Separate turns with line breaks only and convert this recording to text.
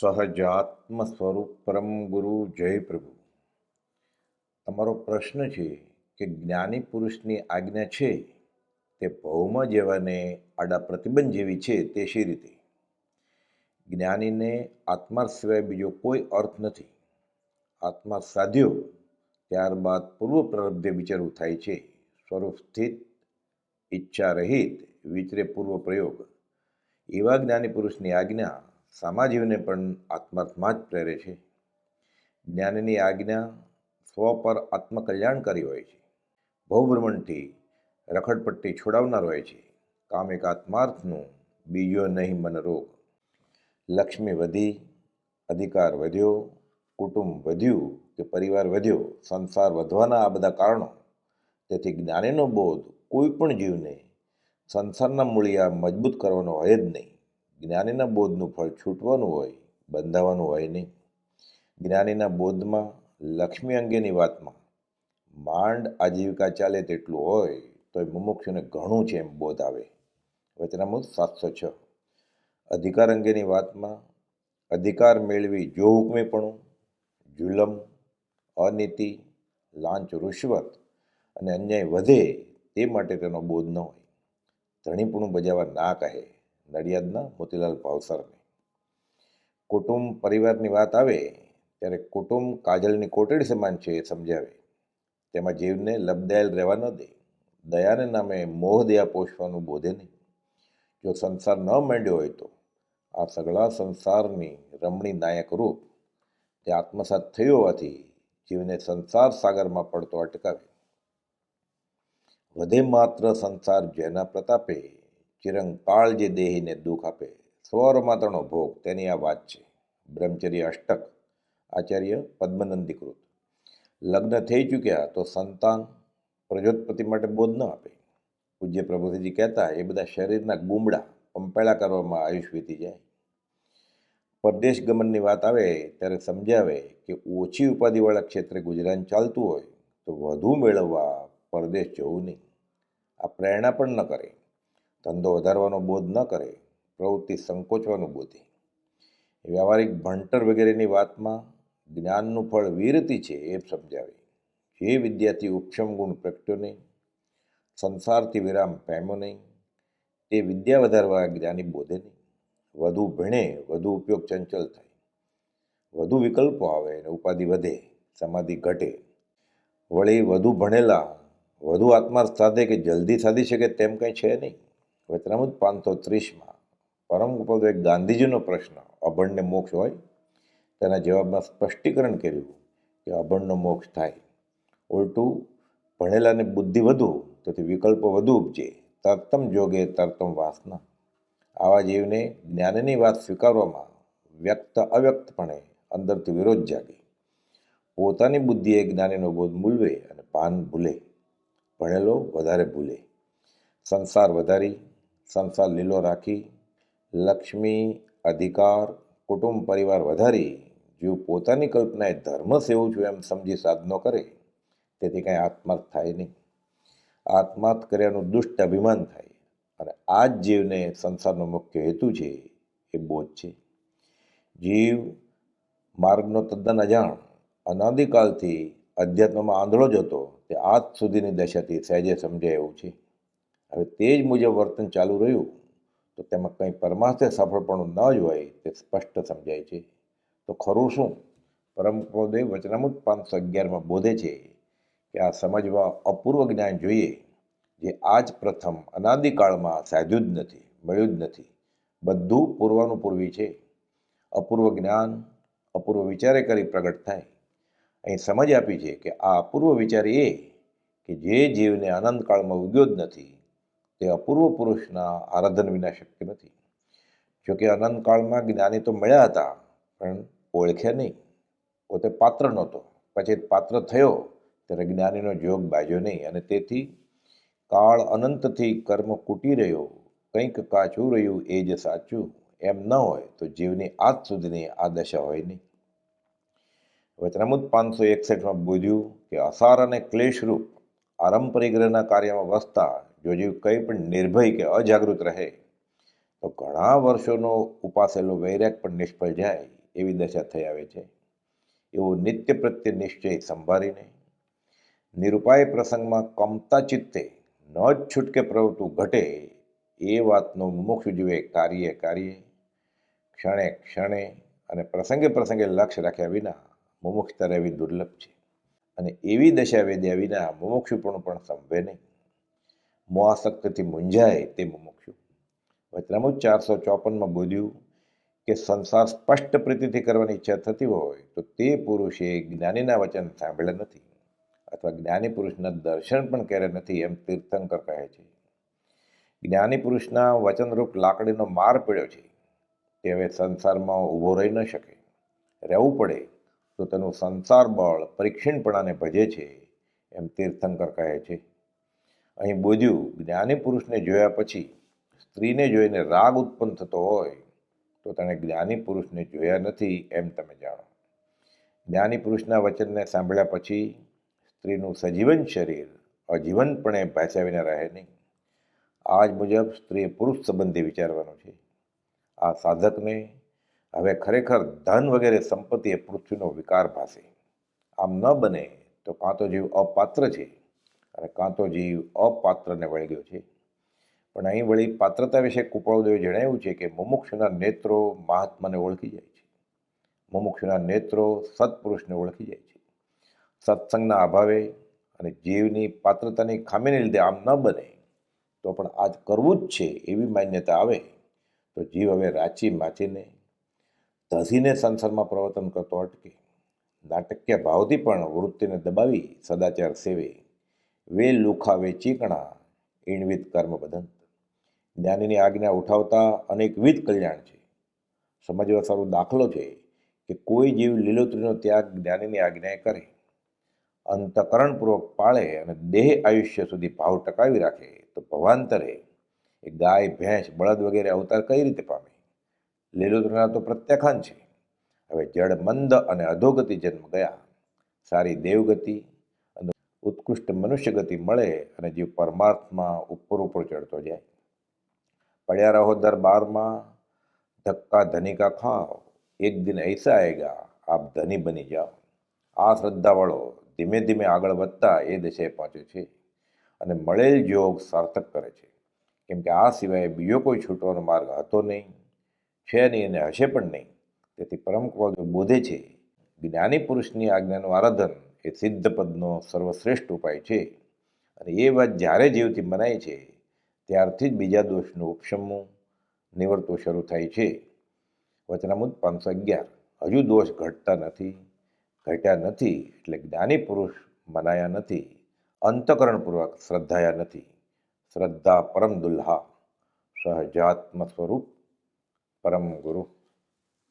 સહજાત્મ સ્વરૂપ પરમ ગુરુ જય પ્રભુ. તમારો પ્રશ્ન છે કે જ્ઞાની પુરુષની આજ્ઞા છે તે ભૌમ જેવાને આડા પ્રતિબંધ જેવી છે તે શી રીતે? જ્ઞાનીને આત્મા સિવાય બીજો કોઈ અર્થ નથી. આત્મા સાધ્યો, ત્યારબાદ પૂર્વ પ્રારબ્ધે વિચારવું થાય છે. સ્વરૂપ સ્થિત, ઈચ્છા રહિત, વિચરે પૂર્વ પ્રયોગ. એવા જ્ઞાની પુરુષની આજ્ઞા સામાજીવને પણ આત્માર્થમાં જ પ્રેરે છે. જ્ઞાનની આજ્ઞા સ્વ પર આત્મકલ્યાણકારી હોય છે. ભવભ્રમણથી રખડપટ્ટી છોડાવનાર હોય છે. કામ એક આત્માર્થનું બીજો નહીં મન રોગ. લક્ષ્મી વધી, અધિકાર વધ્યો, કુટુંબ વધ્યું કે પરિવાર વધ્યો, સંસાર વધવાના આ બધા કારણો. તેથી જ્ઞાનીનો બોધ કોઈ પણ જીવને સંસારના મૂળિયા મજબૂત કરવાનો હોય જ નહીં. જ્ઞાનીના બોધનું ફળ છૂટવાનું હોય, બંધાવાનું હોય નહીં. જ્ઞાનીના બોધમાં, લક્ષ્મી અંગેની વાતમાં, માંડ આજીવિકા ચાલે તેટલું હોય તો એ મુમુક્ષુને ઘણું છે એમ બોધ આવે. વચનામૃત સાતસો છ. અધિકાર અંગેની વાતમાં, અધિકાર મેળવી જો હુકમીપણું, જુલમ, અનીતિ, લાંચ રૂશ્વત અને અન્યાય વધે તે માટે તેનો બોધ ન હોય. ધણીપણું બજાવવા ના કહે. નડિયાદના મોતીલાલ ભાવસરને કુટુંબ પરિવારની વાત આવે, ત્યારે કુટુંબ કાજલની કોટડી સમાન છે એ સમજાવે. તેમાં જીવને લબદાયેલ રહેવા ન દે, દયાને નામે મોહ દયા પોષવાનું બોધે નહીં. જો સંસાર ન માંડ્યો હોય તો, આ સગળા સંસારની રમણી નાયક રૂપ, તે આત્મસાત થયો હોવાથી જીવને સંસાર સાગરમાં પડતો અટકાવે. વધે માત્ર સંસાર જેના પ્રતાપે ચિરંકાળ જે દેહીને દુઃખ આપે. સ્વર માત્રનો ભોગ, તેની આ વાત છે. બ્રહ્મચર્ય અષ્ટક, આચાર્ય પદ્મનંદીકૃત. લગ્ન થઈ ચૂક્યા તો સંતાન પ્રજોત્પત્તિ માટે બોધ ન આપે. પૂજ્ય પ્રભુજી કહેતા, એ બધા શરીરના ગુમડા પંપેળા કરવામાં આયુષ વીતી જાય. પરદેશ ગમનની વાત આવે ત્યારે સમજાવે કે ઓછી ઉપાધિવાળા ક્ષેત્રે ગુજરાન ચાલતું હોય તો વધુ મેળવવા પરદેશ જવું નહીં. આ પ્રેરણા પણ ન કરે. ધંધો વધારવાનો બોધ ન કરે, પ્રવૃત્તિ સંકોચવાનું બોધે વ્યવહારિક ભણતર વગેરેની વાતમાં જ્ઞાનનું ફળ વીરતી છે એ સમજાવે. જે વિદ્યાર્થી ઉપશમ ગુણ પ્રગટ્યો નહીં, સંસારથી વિરામ પામ્યો નહીં, તે વિદ્યા વધારવા જ્ઞાની બોધે નહીં. વધુ ભણે, વધુ ઉપયોગ ચંચલ થાય. વધુ વિકલ્પો આવે અને ઉપાધિ વધે, સમાધિ ઘટે. વળી વધુ ભણેલા, વધુ આત્માર્થ સાધે કે જલ્દી સાધી શકે તેમ કંઈ છે નહીં. વચનામૃત પાંચસો ત્રીસમાં. પરમ એક ગાંધીજીનો પ્રશ્ન, અભણને મોક્ષ હોય? તેના જવાબમાં સ્પષ્ટીકરણ કર્યું કે અભણનો મોક્ષ થાય. ઉલટું, ભણેલાને બુદ્ધિ વધુ, તેથી વિકલ્પો વધુ ઉપજે. તરતમ જોગે, તરતમ વાસના. આવા જીવને જ્ઞાનની વાત સ્વીકારવામાં વ્યક્ત અવ્યક્તપણે અંદરથી વિરોધ જાગે. પોતાની બુદ્ધિએ જ્ઞાનીનો બોધ મૂલવે અને પાન ભૂલે. ભણેલો વધારે ભૂલે. સંસાર વધારી સંસાર લીલો રાખી, લક્ષ્મી, અધિકાર, કુટુંબ, પરિવાર વધારી, જીવ પોતાની કલ્પનાએ ધર્મ સેવું છું એમ સમજી સાધનો કરે, તેથી કાંઈ આત્માર્થ થાય નહીં. આત્માર્થ કર્યાનું દુષ્ટ અભિમાન થાય અને આ જ જીવને સંસારનો મુખ્ય હેતુ છે, એ બોધ છે. જીવ માર્ગનો તદ્દન અજાણ અનાદિકાળથી અધ્યાત્મમાં આંધળો જ હતો, તે આજ સુધીની દશાથી સહેજે સમજાય એવું છે. હવે તે જ મુજબ વર્તન ચાલુ રહ્યું, તો તેમાં કંઈ પરમાર્થે સફળપણું ન જ હોય તે સ્પષ્ટ સમજાય છે. તો ખરું શું? પરમ પદે વચનામૃત પાંચસો અગિયારમાં બોધે છે કે આ સમજવા અપૂર્વ જ્ઞાન જોઈએ, જે આજ પ્રથમ અનાદિકાળમાં સાધ્યું જ નથી, મળ્યું જ નથી. બધું પૂર્વાનું પૂર્વી છે. અપૂર્વ જ્ઞાન, અપૂર્વ વિચારે કરી પ્રગટ થાય. અહીં સમજ આપી છે કે આ અપૂર્વ વિચાર એ કે જે જીવને આનંદકાળમાં ઉગ્યો જ નથી તે અપૂર્વ પુરુષના આરાધન વિના શક્ય નથી. જોકે અનંતકાળમાં જ્ઞાની તો મળ્યા હતા, પણ ઓળખ્યા નહીં. પોતે પાત્ર નહોતો. પછી પાત્ર થયો, ત્યારે જ્ઞાનીનો જોગ બાજ્યો નહીં અને તેથી કાળ અનંતથી કર્મ કૂટી રહ્યો. કંઈક કાચું રહ્યું એ જ સાચું. એમ ન હોય તો જીવની આજ સુધીની આ દશા હોય નહીં. વચનામુદ પાંચસો એકસઠમાં બોધ્યું કે અસાર અને ક્લેશરૂપ આરંભ પરિગ્રહના કાર્યમાં વસતા, જો જીવ કંઈ પણ નિર્ભય કે અજાગૃત રહે, તો ઘણા વર્ષોનો ઉપાસેલો વૈરાગ પણ નિષ્ફળ જાય એવી દશા થઈ આવે છે. એવો નિત્ય પ્રત્યે નિશ્ચય સંભાળીને, નિરૂપાય પ્રસંગમાં કમતા ચિત્તે ન જ છૂટકે પ્રવૃત્તું ઘટે એ વાતનો મુમુક્ષુ જીવે કાર્ય કાર્ય, ક્ષણે ક્ષણે અને પ્રસંગે પ્રસંગે લક્ષ્ય રાખ્યા વિના મુમુક્ષતા રહેવી દુર્લભ છે. અને એવી દશા વેદ્યા વિના મુમુક્ષુપણું પણ સંભવે નહીં. મોઆસક્તિથી મૂંઝાય તે મુમુક્ષુ. વચનામું ચારસો ચોપનમાં બોલ્યું કે સંસાર સ્પષ્ટ પ્રીતિથી કરવાની ઈચ્છા થતી હોય તો તે પુરુષે જ્ઞાનીના વચન સાંભળ્યા નથી અથવા જ્ઞાની પુરુષના દર્શન પણ કર્યા નથી એમ તીર્થંકર કહે છે. જ્ઞાની પુરુષના વચનરૂપ લાકડીનો માર પડ્યો છે. તે હવે સંસારમાં ઊભો રહી ન શકે. રહેવું પડે તો તેનું સંસાર બળ પરીક્ષીણપણાને ભજે છે, એમ તીર્થંકર કહે છે. અહીં બોધ્યું જ્ઞાની પુરુષને જોયા પછી સ્ત્રીને જોઈને રાગ ઉત્પન્ન થતો હોય, તો તેણે જ્ઞાની પુરુષને જોયા નથી, એમ તમે જાણો. જ્ઞાની પુરુષના વચનને સાંભળ્યા પછી સ્ત્રીનું સજીવન શરીર અજીવનપણે ભેસાવીને રહે નહીં. આ જ મુજબ સ્ત્રીએ પુરુષ સંબંધી વિચારવાનું છે. આ સાધકને હવે ખરેખર ધન વગેરે સંપત્તિ એ પૃથ્વીનો વિકાર ભાસે. આમ ન બને તો કાં તો જીવ અપાત્ર છે અને કાં તો જીવ અપાત્રને વળગ્યો છે. પણ અહીં વળી પાત્રતા વિશે કૃપાળુદેવે જણાવ્યું છે કે મુમુક્ષુના નેત્રો મહાત્માને ઓળખી જાય છે. મુમુક્ષુના નેત્રો સત્પુરુષને ઓળખી જાય છે. સત્સંગના અભાવે અને જીવની પાત્રતાની ખામીને લીધે આમ ન બને તો પણ આજ કરવું જ છે એવી માન્યતા આવે તો જીવ હવે રાચી માચીને ધસીને સંસારમાં પ્રવર્તન કરતો અટકે. નાટકીય ભાવથી પણ વૃત્તિને દબાવી સદાચાર સેવે. વે લુખા, વે ચીકણા, ઈણવિત કર્મ જ્ઞાનીની આજ્ઞા ઉઠાવતા અનેકવિધ કલ્યાણ છે. સમજવા સારો દાખલો છે કે કોઈ જીવ લીલોતરીનો ત્યાગ જ્ઞાનીની આજ્ઞાએ કરે. અંતકરણપૂર્વક પાળે અને દેહ આયુષ્ય સુધી ભાવ ટકાવી રાખે તો ભવાંતરે એ ગાય, ભેંસ, બળદ વગેરે અવતાર કઈ રીતે પામે? લીલોતરાના તો પ્રત્યાખ્યાન છે. હવે જળ મંદ અને અધોગતિ જન્મ ગયા. સારી દેવગતિ અને ઉત્કૃષ્ટ મનુષ્ય ગતિ મળે અને જીવ પરમાર્થમાં ઉપર ઉપર ચડતો જાય. પડ્યા રહો દરબારમાં ધક્કા ધની કા ખાઓ. એક દિન એસા આએગા આપ ધની બની જાઓ. આ શ્રદ્ધાવાળો ધીમે ધીમે આગળ વધતા એ દિશાએ પહોંચે છે અને મળેલ જોગ સાર્થક કરે છે. કેમ કે આ સિવાય બીજો કોઈ છૂટવાનો માર્ગ હતો નહીં. છે નહીં અને હશે પણ નહીં. તેથી પરમ ક્રોધ બોધે છે જ્ઞાની પુરુષની આજ્ઞાનું આરાધન એ સિદ્ધ પદનો સર્વશ્રેષ્ઠ ઉપાય છે. અને એ વાત જ્યારે જીવથી મનાય છે, ત્યારથી જ બીજા દોષનું ઉપશમવું નિવર્તો શરૂ થાય છે. વચનામુદ પાંચસો અગિયાર. હજુ દોષ ઘટતા નથી. ઘટ્યા નથી એટલે જ્ઞાની પુરુષ મનાયા નથી. અંતકરણપૂર્વક શ્રદ્ધાયા નથી. શ્રદ્ધા પરમ દુલ્હા. સહજાત્મ સ્વરૂપ પરમ ગુરુ